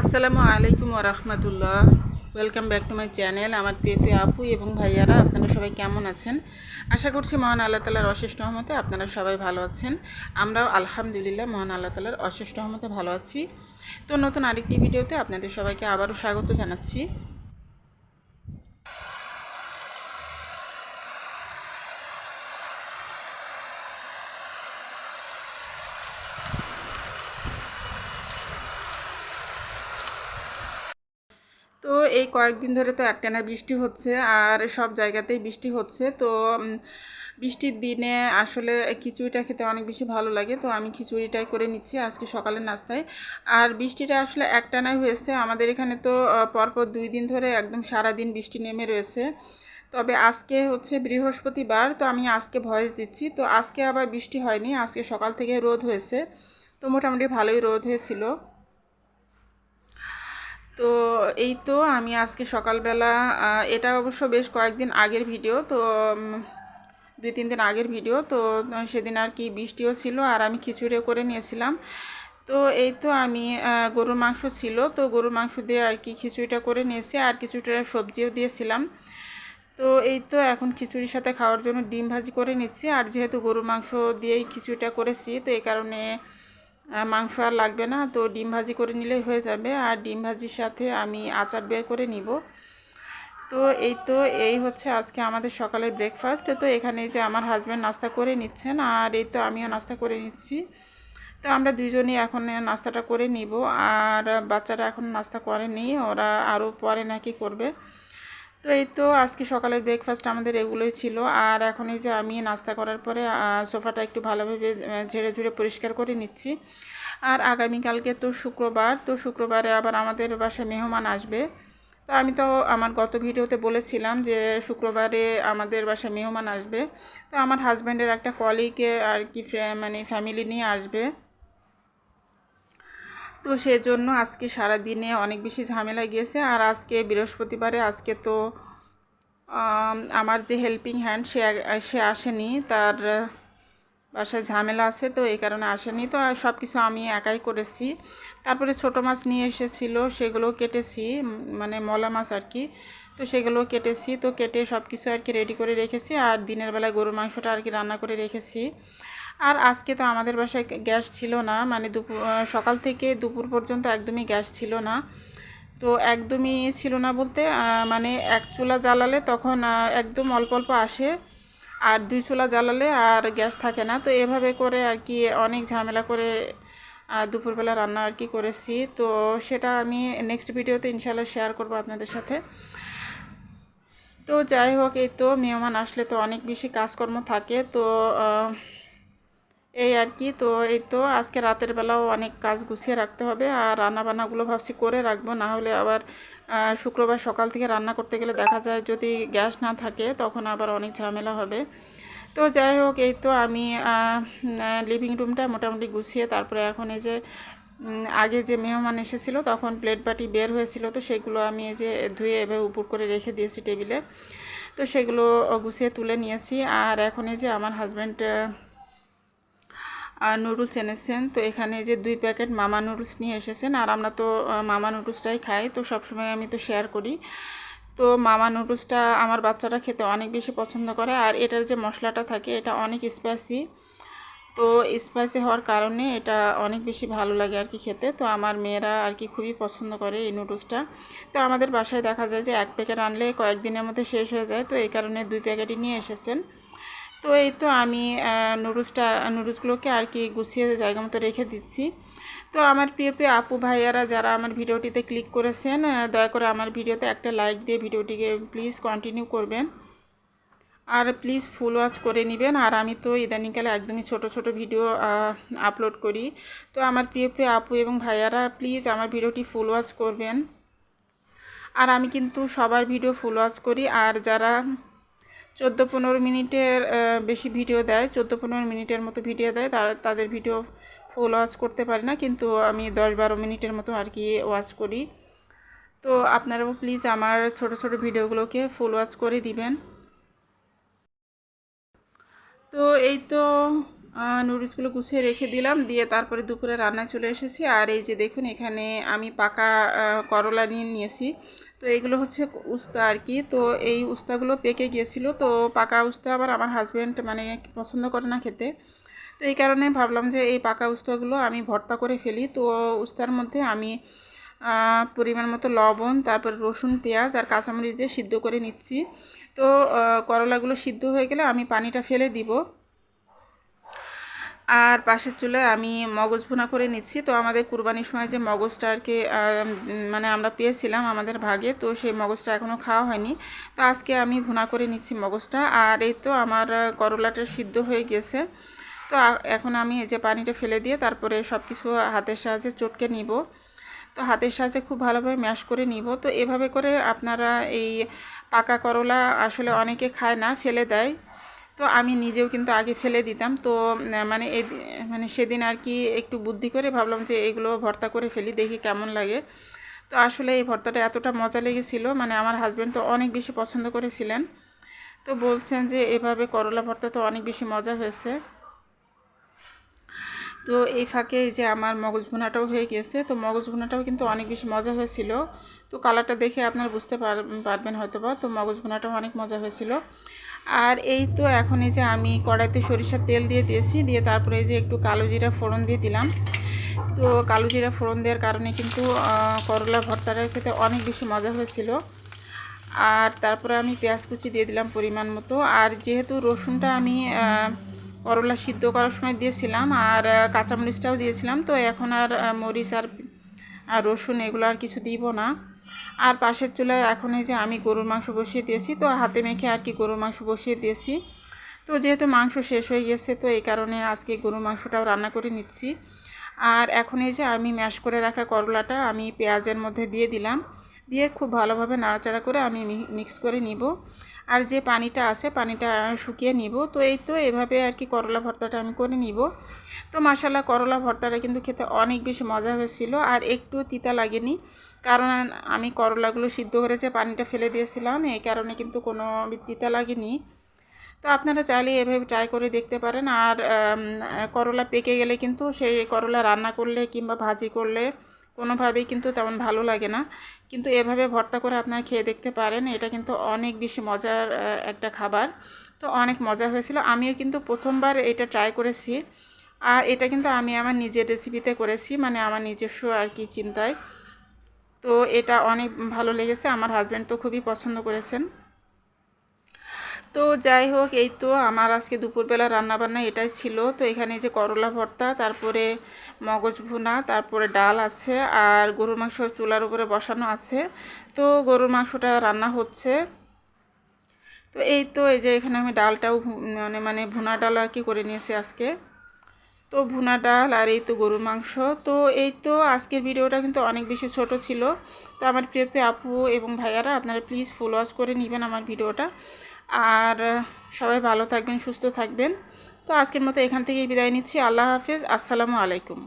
আসসালামু আলাইকুম রহমতুল্লাহ। Welcome back to my channel আমার প্রিয় প্রিয় আপু এবং ভাইয়ারা, আপনারা সবাই কেমন আছেন? আশা করছি মহান আল্লাহ তালার অশেষ রহমতে আপনারা সবাই ভালো আছেন। আমরাও আলহামদুলিল্লাহ মহান আল্লাহ তালার অশেষ রহমতে ভালো আছি। তো নতুন আরেকটি ভিডিওতে আপনাদের সবাইকে আবারও স্বাগত জানাচ্ছি তো এই কয়েকদিন ধরে তো একটানা বৃষ্টি হচ্ছে আর সব জায়গাতেই বৃষ্টি হচ্ছে। তো বৃষ্টির দিনে আসলে খিচুড়িটা খেতে অনেক বেশি ভালো লাগে। তো আমি খিচুড়িটাই করে নিচ্ছি আজকে সকালের নাস্তায়। আর বৃষ্টিটা আসলে একটানাই হয়েছে। আমাদের এখানে তো পরপর দুই দিন ধরে একদম সারা দিন বৃষ্টি নেমে রয়েছে। তবে আজকে হচ্ছে বৃহস্পতিবার, তো আমি আজকে ভয়েস দিচ্ছি। তো আজকে আবার বৃষ্টি হয়নি, আজকে সকাল থেকে রোদ হয়েছে। তো মোটামুটি ভালোই রোদ হয়েছিল। তো এই তো আমি আজকে সকালবেলা এটা অবশ্য বেশ কয়েকদিন আগের ভিডিও, তো দুই তিন দিন আগের ভিডিও, তো সেদিন আর কি বৃষ্টিও ছিল আর আমি খিচুড়িও করে নিয়েছিলাম। তো এই তো আমি গরুর মাংস ছিল, তো গরুর মাংস দিয়ে আর কি খিচুড়িটা করে নিয়েছি আর কিছুটা সবজিও দিয়েছিলাম। তো এই তো এখন খিচুড়ির সাথে খাওয়ার জন্য ডিম ভাজি করে নিচ্ছি আর যেহেতু গরুর মাংস দিয়েই খিচুড়িটা করেছি, তো এই কারণে মাংস আর লাগবে না, তো ডিম ভাজি করে নিলেই হয়ে যাবে। আর ডিম ভাজির সাথে আমি আচার বের করে নিব। তো এই তো, এই হচ্ছে আজকে আমাদের সকালের ব্রেকফাস্ট তো এখানে যে আমার হাজব্যান্ড নাস্তা করে নিচ্ছেন, আর এই তো আমিও নাস্তা করে নিচ্ছি। তো আমরা দুজনেই এখন নাস্তাটা করে নিব। আর বাচ্চারা এখন নাস্তা করেনি ওরা আরও পরে নাকি করবে। তো এই তো আজকে সকালের ব্রেকফাস্ট আমাদের এগুলোই ছিল। আর এখন এই যে আমি নাস্তা করার পরে সোফাটা একটু ভালোভাবে ঝেড়ে ঝুড়ে পরিষ্কার করে নিচ্ছি। আর আগামীকালকে তো শুক্রবার, তো শুক্রবারে আবার আমাদের বাসায় মেহমান আসবে। তো আমি তো আমার গত ভিডিওতে বলেছিলাম যে শুক্রবারে আমাদের বাসায় মেহমান আসবে। তো আমার হাজব্যান্ডের একটা কলিগে আর কি মানে ফ্যামিলি নিয়ে আসবে। তো সেজন্য আজকে সারা দিনে অনেক বেশি ঝামেলা গিয়েছে। আর আজকে বৃহস্পতিবারে আজকে তো আমার যে হেল্পিং হ্যান্ড সে সে আসেনি, তার বাসায় ঝামেলা আছে তো এই কারণে আসেনি। তো সব কিছু আমি একাই করেছি। তারপরে ছোট মাছ নিয়ে এসেছিল সেগুলো কেটেছি মানে মলা মাছ আর কি। তো সেগুলো কেটেছি, তো কেটে সব কিছু আর কি রেডি করে রেখেছি। আর দিনের বেলায় গরুর মাংসটা আর কি রান্না করে রেখেছি। আর আজকে তো আমাদের বাসায় গ্যাস ছিল না। মানে দুপুর সকাল থেকে দুপুর পর্যন্ত একদমই গ্যাস ছিল না। তো একদমই ছিল না বলতে মানে এক চুলা জ্বালালে তখন একদম অল্প অল্প আসে আর দুই চুলা জ্বালালে আর গ্যাস থাকে না। তো এভাবে করে আর কি অনেক ঝামেলা করে দুপুরবেলা রান্না আর কি করেছি। তো সেটা আমি নেক্সট ভিডিওতে ইনশাল্লাহ শেয়ার করব আপনাদের সাথে। তো যাই হোক, এই তো মেহমান আসলে তো অনেক বেশি কাজকর্ম থাকে। তো এই আর কি, তো এই তো আজকে রাতের বেলাও অনেক কাজ গুছিয়ে রাখতে হবে আর রান্না বান্নাগুলো ভাবছি করে রাখব, না হলে আবার শুক্রবার সকাল থেকে রান্না করতে গেলে দেখা যায় যদি গ্যাস না থাকে তখন আবার অনেক ঝামেলা হবে। তো যাই হোক, এই তো আমি লিভিং রুমটা মোটামুটি গুছিয়ে তারপরে এখন এই যে আগে যে মেহমান এসেছিল তখন প্লেট বাটি বের হয়েছিল, তো সেগুলো আমি এই যে ধুয়ে এভাবে উপর করে রেখে দিয়েছি টেবিলে। তো সেগুলো গুছিয়ে তুলে নিয়েছি আর এখন এই যে আমার হাজব্যান্ড নুডলস এনেছেন। তো এখানে যে দুই প্যাকেট মামা নুডলস নিয়ে এসেছেন, আর আমরা তো মামা নুডলসটাই খাই, তো সবসময় আমি তো শেয়ার করি। তো মামা নুডলসটা আমার বাচ্চারা খেতে অনেক বেশি পছন্দ করে, আর এটার যে মশলাটা থাকে, এটা অনেক স্পাইসি তো স্পাইসি হওয়ার কারণে এটা অনেক বেশি ভালো লাগে আর কি খেতে। তো আমার মেয়েরা আর কি খুবই পছন্দ করে এই নুডলসটা তো আমাদের বাসায় দেখা যায় যে এক প্যাকেট আনলে কয়েকদিনের মধ্যে শেষ হয়ে যায়। তো এই কারণে দুই প্যাকেটই নিয়ে এসেছেন। তো এই তো আমি নুডলসটা, নুডলসগুলোকে আর কি গুছিয়ে জায়গা মতো রেখে দিচ্ছি। তো আমার প্রিয় প্রিয় আপু ভাইয়ারা যারা আমার ভিডিওটিতে ক্লিক করেছেন দয়া করে আমার ভিডিওতে একটা লাইক দিয়ে ভিডিওটিকে প্লিজ কন্টিনিউ করবেন। আর প্লিজ ফুল ওয়াচ করে নেবেন। আর আমি তো ইদানিংকালে একদমই ছোট ছোট ভিডিও আপলোড করি। তো আমার প্রিয় প্রিয় আপু এবং ভাইয়ারা প্লিজ আমার ভিডিওটি ফুল ওয়াচ করবেন। আর আমি কিন্তু সবার ভিডিও ফুল ওয়াচ করি। আর যারা চোদ্দ পনেরো মিনিটের বেশি ভিডিও দেয় চোদ্দ পনেরো মিনিটের মতো ভিডিও দেয়, তারা, তাদের ভিডিও ফুল ওয়াচ করতে পারি না, কিন্তু আমি দশ বারো মিনিটের মতো আর কি ওয়াচ করি। তো আপনারাও প্লিজ আমার ছোট ছোট ভিডিওগুলোকে ফুল ওয়াচ করে দিবেন। তো এই তো নুডলসগুলো গুছিয়ে রেখে দিলাম, দিয়ে তারপরে দুপুরে রান্নায় চলে এসেছি। আর এই যে দেখুন, এখানে আমি পাকা করলা নিয়ে নিয়েছি। তো এইগুলো হচ্ছে উস্তা আর কি। তো এই উস্তাগুলো পেকে গিয়েছিল। তো পাকা উস্তা আবার আমার হাজব্যান্ড মানে পছন্দ করে না খেতে। তো এই কারণে ভাবলাম যে এই পাকা উস্তাগুলো আমি ভর্তা করে ফেলি। তো উস্তার মধ্যে আমি পরিমাণ মতো লবণ, তারপর রসুন, পেঁয়াজ আর কাঁচামরিচ দিয়ে সিদ্ধ করে নিচ্ছি। তো করলাগুলো সিদ্ধ হয়ে গেলে আমি পানিটা ফেলে দিব। আর পাশের চুলায় আমি মগজ ভুনা করে নিচ্ছি। তো আমাদের কুরবানির সময় যে মগজটা আর কি মানে আমরা পেয়েছিলাম আমাদের ভাগে, তো সেই মগজটা এখনও খাওয়া হয়নি। তো আজকে আমি ভুনা করে নিচ্ছি মগজটা। আর এই তো আমার করলাটা সিদ্ধ হয়ে গেছে। তো এখন আমি এই যে পানিটা ফেলে দিয়ে তারপরে সব কিছু হাতের সাহায্যে চটকে নিব। তো হাতের সাহায্যে খুব ভালোভাবে ম্যাশ করে নিব। তো এভাবে করে আপনারা এই পাকা করলা আসলে অনেকে খায় না, ফেলে দেয়। তো আমি নিজেও কিন্তু আগে ফেলে দিতাম। তো মানে এই মানে সেদিন আর কি একটু বুদ্ধি করে ভাবলাম যে এগুলো ভর্তা করে ফেলি, দেখি কেমন লাগে। তো আসলে এই ভর্তাটা এতটা মজা লেগেছিল মানে আমার হাজব্যান্ড তো অনেক বেশি পছন্দ করেছিলেন। তো বলছেন যে এভাবে করলা ভর্তা তো অনেক বেশি মজা হয়েছে। তো এই ফাঁকে যে আমার মগজ ভুনাটাও হয়ে গিয়েছে, তো মগজ ভুনাটাও কিন্তু অনেক বেশি মজা হয়েছিল। তো কালারটা দেখে আপনারা বুঝতে পার- পারবেন হয়তো বা তো মগজ ভুনাটাও অনেক মজা হয়েছিল। আর এই তো এখন এই যে আমি কড়াইতে সরিষার তেল দিয়ে দিয়েছি, দিয়ে তারপরে এই যে একটু কালো জিরা ফোড়ন দিয়ে দিলাম। তো কালো জিরা ফোড়ন দেওয়ার কারণে কিন্তু করলা ভর্তাটা খেতে অনেক বেশি মজা হয়েছিল। আর তারপরে আমি পেঁয়াজ কুচি দিয়ে দিলাম পরিমাণ মতো। আর যেহেতু রসুনটা আমি করলা সিদ্ধ করার সময় দিয়েছিলাম, আর কাঁচামরিচটাও দিয়েছিলাম, তো এখন আর মরিচ আর রসুন এগুলো আর কিছু দিব না। আর পাশের চুলায় এখন এই যে আমি গরুর মাংস বসিয়ে দিয়েছি, তো হাতে মেখে আর কি গরুর মাংস বসিয়ে দিয়েছি। তো যেহেতু মাংস শেষ হয়ে গেছে, তো এই কারণে আজকে গরুর মাংসটাও রান্না করে নিচ্ছি। আর এখন এই যে আমি ম্যাশ করে রাখা করলাটা আমি পেঁয়াজের মধ্যে দিয়ে দিলাম। দিয়ে খুব ভালোভাবে নাড়াচাড়া করে আমি মিক্স করে নিব। আর যে পানিটা আছে, পানিটা শুকিয়ে নিব। তো এই তো এভাবে আর কি করলা ভর্তাটা আমি করে নিব। তো মাসাল্লাহ করলা ভর্তাটা কিন্তু খেতে অনেক বেশি মজা হয়েছিল আর একটু তিতা লাগেনি। কারণ আমি করলাগুলো সিদ্ধ করে যে পানিটা ফেলে দিয়েছিলাম, এই কারণে কিন্তু কোনো তিতা লাগেনি। তো আপনারা চাইলে এভাবে ট্রাই করে দেখতে পারেন। আর করলা পেকে গেলে কিন্তু সেই করলা রান্না করলে কিংবা ভাজি করলে কোনোভাবেই কিন্তু তেমন ভালো লাগে না। কিন্তু এভাবে ভর্তা করে আপনারা খেয়ে দেখতে পারেন, এটা কিন্তু অনেক বেশি মজার একটা খাবার। তো অনেক মজা হয়েছিল। আমিও কিন্তু প্রথমবার এটা ট্রাই করেছি। আর এটা কিন্তু আমি আমার নিজের রেসিপিতে করেছি মানে আমার নিজস্ব আর কি চিন্তায়। তো এটা অনেক ভালো লেগেছে। আমার হাজব্যান্ড তো খুবই পছন্দ করেছেন। তো যাই হোক, এই তো আমার আজকে দুপুরবেলা রান্নাবান্না এটাই ছিল। তো এখানে যে করলা ভর্তা, তারপরে মগজ ভুনা, তারপরে ডাল আছে, আর গরুর মাংস চুলার উপরে বসানো আছে। তো গরুর মাংসটা রান্না হচ্ছে। তো এই তো, এই যে এখানে আমি ডালটাও মানে মানে ভুনা ডাল আর কি করে নিয়েছি আজকে। তো ভুনা ডাল আর এই তো গরুর মাংস। তো এই তো আজকের ভিডিওটা কিন্তু অনেক বেশি ছোট ছিল। তো আমার প্রিয় আপু এবং ভাইয়ারা আপনারা প্লিজ ফুল করে নেবেন আমার ভিডিওটা। আর সবাই ভালো থাকবেন, সুস্থ থাকবেন। তো আজকের মতো এখান থেকেই বিদায় নিচ্ছি। আল্লাহ হাফিজ। আসসালামু আলাইকুম।